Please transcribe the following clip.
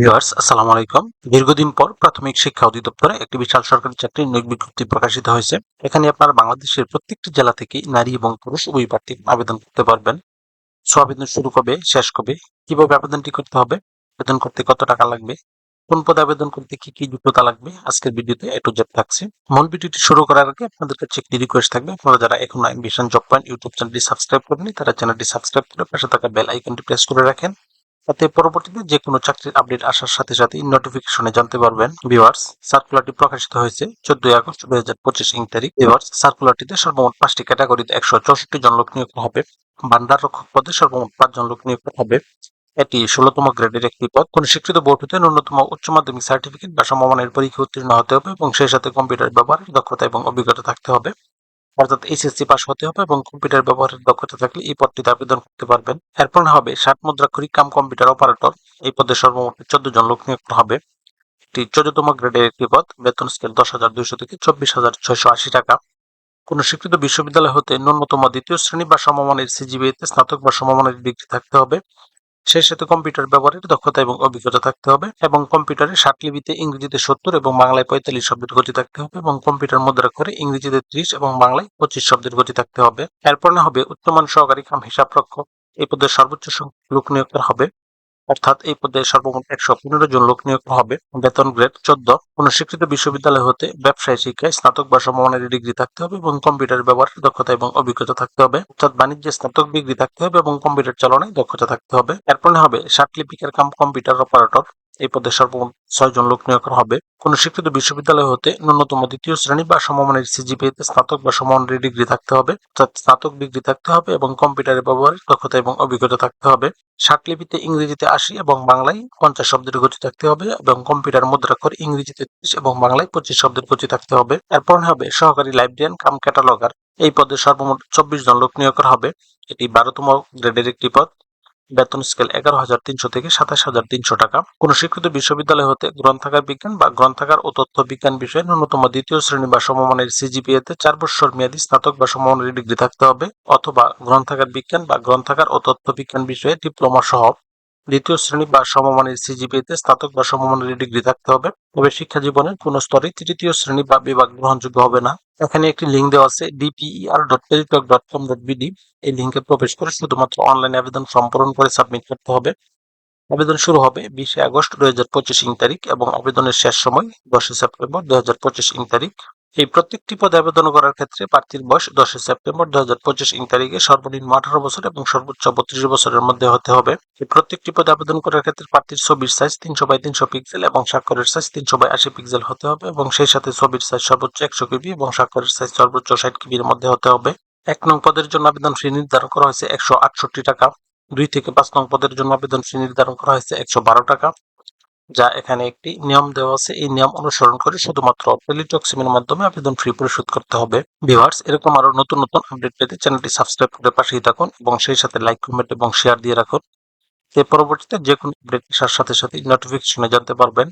Viewers, আসসালামু আলাইকুম। দীর্ঘদিন পর প্রাথমিক শিক্ষা অধিদপ্তরে একটি বিশাল সরকারি চাকরির নিয়োগ বিজ্ঞপ্তি প্রকাশিত হয়েছে। এখানে আপনারা বাংলাদেশের প্রত্যেকটি জেলা থেকে নারী এবং পুরুষ উভয় প্রার্থী আবেদন করতে পারবেন। সো আবেদন শুরু কবে, শেষ কবে, কীভাবে আবেদনটি করতে হবে, আবেদন করতে কত টাকা লাগবে, কোন পদে আবেদন করতে কি কি যোগ্যতা লাগবে, আজকের ভিডিওতে এটু জেড থাকছে। মূল ভিডিওটি শুরু করার আগে আপনাদের কাছে একটি রিকোয়েস্ট থাকবে, আপনারা যারা এখন মিশন জব পয়েন্ট ইউটিউব চ্যানেলটি সাবস্ক্রাইব করেনি তারা চ্যানেলটি সাবস্ক্রাইব করে পাশে থাকা বেল আইকনটি প্রেস করে রাখেন। তাতে পরবর্তীতে যে কোনো চাকরির আপডেট আসার সাথে সাথে নোটিফিকেশনে জানতে পারবেন। ভিউয়ার্স সার্কুলারটি প্রকাশিত হয়েছে চোদ্দই আগস্ট দুই হাজার পঁচিশ ইং তারিখ। ভিউয়ার্স সার্কুলারটিতে সর্বমোট পাঁচটি ক্যাটাগরিতে একশো চৌষট্টি জন লোক নিয়োগ হবে। ভান্ডার রক্ষক পদে সর্বমোট পাঁচজন লোক নিয়োগ হবে। এটি ষোলতম গ্রেডের একটি পদ। কোন স্বীকৃত বোর্ড হতে ন্যূনতম উচ্চ মাধ্যমিক সার্টিফিকেট বা সমমানের পরীক্ষা উত্তীর্ণ হতে হবে এবং সেই সাথে কম্পিউটার ব্যবহারের দক্ষতা এবং অভিজ্ঞতা থাকতে হবে। অর্থাৎ এইচএসসি পাস হতে হবে এবং কম্পিউটার ব্যবহারের দক্ষতা থাকলে এই পদটিতে আবেদন করতে পারবেন। এরপর হবে ষাট মুদ্রাক্ষরিক কাম কম্পিউটার অপারেটর এই পদে সর্বমোট চোদ্দ জন লোক নিয়োগ হবে। এটি চোদ্দতম গ্রেডের একটি পদ। বেতন স্কেল দশ হাজার দুইশো থেকে চব্বিশ হাজার ছয়শো আশি টাকা। কোন স্বীকৃত বিশ্ববিদ্যালয় হতে ন্যূনতম দ্বিতীয় শ্রেণি বা সমমানের সিজিবিএতে স্নাতক বা সমমানের ডিগ্রি থাকতে হবে। সেই সাথে কম্পিউটার ব্যবহারের দক্ষতা এবং অভিজ্ঞতা থাকতে হবে এবং কম্পিউটারে ষাট লিপিতে ইংরেজিতে সত্তর এবং বাংলায় পঁয়তাল্লিশ শব্দের গতি থাকতে হবে এবং কম্পিউটার মুদ্রা করে ইংরেজিতে ত্রিশ এবং বাংলায় পঁচিশ শব্দের গতি থাকতে হবে। এরপর না হবে উচ্চমান সহকারী কাম হিসাব রক্ষক এই পদের সর্বোচ্চ সংখ্যক লোক নিয়োগ হবে। অর্থাৎ এই পদে সর্বমোট একশো পনেরো জন লোক নিয়োগ হবে। বেতন গ্রেড চোদ্দ। কোন বিশ্ববিদ্যালয় হতে ব্যবসায় শিক্ষায় স্নাতক বা সমমানের ডিগ্রি থাকতে হবে এবং কম্পিউটার ব্যবহারের দক্ষতা এবং অভিজ্ঞতা থাকতে হবে। অর্থাৎ বাণিজ্যে স্নাতক ডিগ্রি থাকতে হবে এবং কম্পিউটার চালনায় দক্ষতা থাকতে হবে। এরপরে হবে সার্টিফিকেট কাম কম্পিউটার অপারেটর এই পদে সর্বমোট ছয় জন লোক নিয়োগ করা হবে। কোন স্বীকৃত বিশ্ববিদ্যালয় হতে ন্যূনতম দ্বিতীয় শ্রেণি বা সমমানের সিজিপিএতে স্নাতক বা সমমানের ডিগ্রি থাকতে হবে। অর্থাৎ স্নাতক ডিগ্রি থাকতে হবে এবং কম্পিউটারের ব্যবহারের দক্ষতা এবং অভিজ্ঞতা থাকতে হবে। লিপিতে ইংরেজিতে আশি এবং বাংলায় পঞ্চাশ শব্দের গতি থাকতে হবে এবং কম্পিউটার মুদ্রাক্ষর ইংরেজিতে ত্রিশ এবং বাংলায় পঁচিশ শব্দের গতি থাকতে হবে। এরপর হবে সহকারী লাইব্রেরিয়ান, কাম ক্যাটালগার। এই পদে সর্বমোট চব্বিশ জন লোক নিয়োগ করা হবে। এটি বারোতম গ্রেডের একটি পদ। বেতন স্কেল এগারো হাজার তিনশো থেকে সাতাশ হাজার তিনশো টাকা। কোন স্বীকৃত বিশ্ববিদ্যালয় হতে গ্রন্থাগার বিজ্ঞান বা গ্রন্থাগার ও তথ্য বিজ্ঞান বিষয়ে ন্যূনতম দ্বিতীয় শ্রেণি বা সমমানের সিজিপিএতে চার বছর মেয়াদী স্নাতক বা সমমানের ডিগ্রি থাকতে হবে, অথবা গ্রন্থাগার বিজ্ঞান বা গ্রন্থাগার ও তথ্য বিজ্ঞান বিষয়ে ডিপ্লোমা সহ দ্বিতীয় শ্রেণি বা সমমানের সিজিপিএতে স্নাতক বা সমমানের ডিগ্রি থাকতে হবে। তবে শিক্ষা জীবনের কোন স্তরে তৃতীয় শ্রেণি বা বিভাগ গ্রহণযোগ্য হবে না। এখানে একটি লিঙ্ক দেওয়া আছে DPER dot Teletalk dot com dot BD এই লিঙ্কে প্রবেশ করে শুধুমাত্র অনলাইন আবেদন সম্পূরণ করে সাবমিট করতে হবে। আবেদন শুরু হবে বিশে আগস্ট দুই হাজার পঁচিশ ইং তারিখ এবং আবেদনের শেষ সময় দশই সেপ্টেম্বর দুই হাজার পঁচিশ ইং তারিখ। এই প্রত্যেকটি পদে আবেদন করার ক্ষেত্রে প্রার্থীর বয়স দশই সেপ্টেম্বর দুই হাজার পঁচিশ ইং তারিখে সর্বনিম্ন আঠারো বছর এবং সর্বোচ্চ বত্রিশ বছরের মধ্যে হতে হবে। এই প্রত্যেকটি পদে আবেদন করার ক্ষেত্রে প্রার্থীর ছবির সাইজ তিনশো বাই তিনশো পিক্সেল এবং স্বাক্ষরের সাইজ তিনশো বাই আশি পিক্সেল হতে হবে এবং সেই সাথে ছবির সাইজ সর্বোচ্চ একশো কেবি এবং স্বাক্ষরের সাইজ সর্বোচ্চ ষাট কেবির মধ্যে হতে হবে। এক নং পদের জন্য আবেদন ফি নির্ধারণ করা হয়েছে একশো আটষট্টি টাকা। দুই থেকে পাঁচ নং পদের জন্য আবেদন ফি নির্ধারণ করা হয়েছে একশো বারো টাকা। যা এখানে একটি নিয়ম দেওয়া আছে। এই নিয়ম অনুসরণ করে শুধুমাত্র টেলিটক্সিমের মাধ্যমে আবেদন ফি পরিশোধ করতে হবে। ভিভার্স এরকম আরও নতুন নতুন আপডেট পেতে চ্যানেলটি সাবস্ক্রাইব করে পাশেই থাকুন এবং সেই সাথে লাইক কমেন্ট এবং শেয়ার দিয়ে রাখুন। এর পরবর্তীতে যে কোনো আপডেট আসার সাথে সাথে নোটিফিকেশনে জানতে পারবেন।